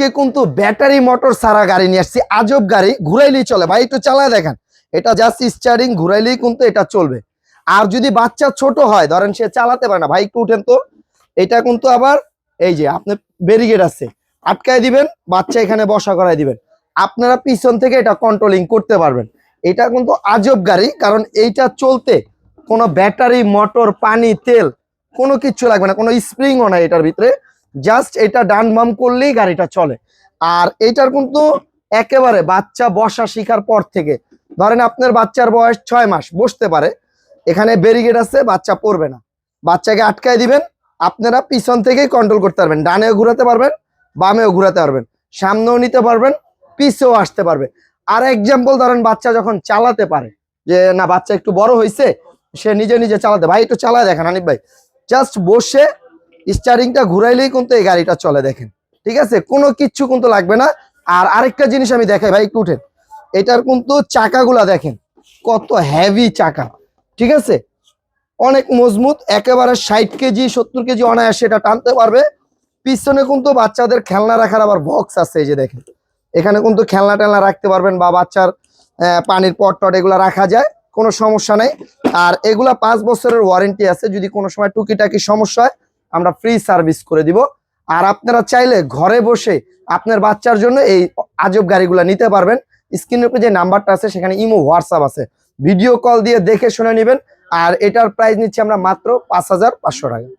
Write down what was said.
আজকে কিন্তু battery motor সারা গাড়ি নিয়ে আসছি। আজব গাড়ি, ঘুরাইলেই চলে। ভাই, একটু চালায় দেখেন। এটা জাস্ট স্টারিং ঘুরাইলেই কিন্তু এটা চলবে। আর যদি বাচ্চা ছোট হয়, ধরেন সে চালাতে পারে না, ভাই, একটু উঠেন তো। এটা কিন্তু আবার, এই যে, আপনি ব্যারিগেড আছে। আটকায় দিবেন, বাচ্চা এখানে বসা করায় দিবেন। আপনারা পিছন থেকে এটা কন্ট্রোলিং করতে পারবেন। এটা কিন্তু আজব গাড়ি, কারণ এইটা চলতে কোনো ব্যাটারি, মোটর, পানি, তেল, কোনো কিচ্ছু লাগবে না, কোনো স্প্রিংও নাই এটার ভিতরে। জাস্ট এটা ডান বাম করলেই গাড়িটা চলে। আর এটার কিন্তু একেবারে বাচ্চা বসা শিখার পর থেকে। ধরেন আপনার বাচ্চার বয়স ছয় মাস, বসতে পারে। এখানে ব্যারিগেড আছে, বাচ্চা পড়বে না। বাচ্চাকে আটকায় দিবেন, আপনারা পিছন থেকেই কন্ট্রোল করতে পারবেন। ডানেও ঘুরাতে পারবেন, বামেও ঘুরাতে পারবেন। সামনেও নিতে পারবেন, পিছেও আসতে পারবে। আর এক্সাম্পল ধরেন বাচ্চা যখন চালাতে পারে, যে না, বাচ্চা একটু বড় হয়েছে সে নিজে নিজে চালাতে, ভাই একটু চালায় দেখেন আনিফ ভাই। জাস্ট বসে স্টারিংটা ঘুরাইলেই কিন্তু এই গাড়িটা চলে, দেখেন। ঠিক আছে? কোনো কিচ্ছু কিন্তু লাগবে না। আর আরেকটা জিনিস আমি দেখাই, ভাই, একটু উঠেন। এটার কিন্তু চাকাগুলা দেখেন, কত হেভি চাকা। ঠিক আছে? অনেক মজবুত, একেবারে ষাট কেজি, সত্তর কেজি অনায়াসে এটা টানতে পারবে। পিছনে কিন্তু বাচ্চাদের খেলনা রাখার আবার বক্স আছে, এই যে দেখেন। এখানে কিন্তু খেলনা টেলনা রাখতে পারবেন বা বাচ্চার পানির পট টট এগুলো রাখা যায়, কোনো সমস্যা নেই। আর এগুলা পাঁচ বছরের ওয়ারেন্টি আছে, যদি কোনো সময় টুকিটাকি সমস্যা হয় আমরা ফ্রি সার্ভিস করে দিব। আর আপনারা চাইলে ঘরে বসে আপনার বাচ্চার জন্য এই আজব গাড়িগুলো নিতে পারবেন। স্ক্রিনের উপরে যে নাম্বারটা আছে, সেখানে ইমো হোয়াটসঅ্যাপ আছে। ভিডিও কল দিয়ে দেখে শুনে নেবেন। আর এটার প্রাইস নিচ্ছি আমরা মাত্র পাঁচ হাজার পাঁচশো টাকা।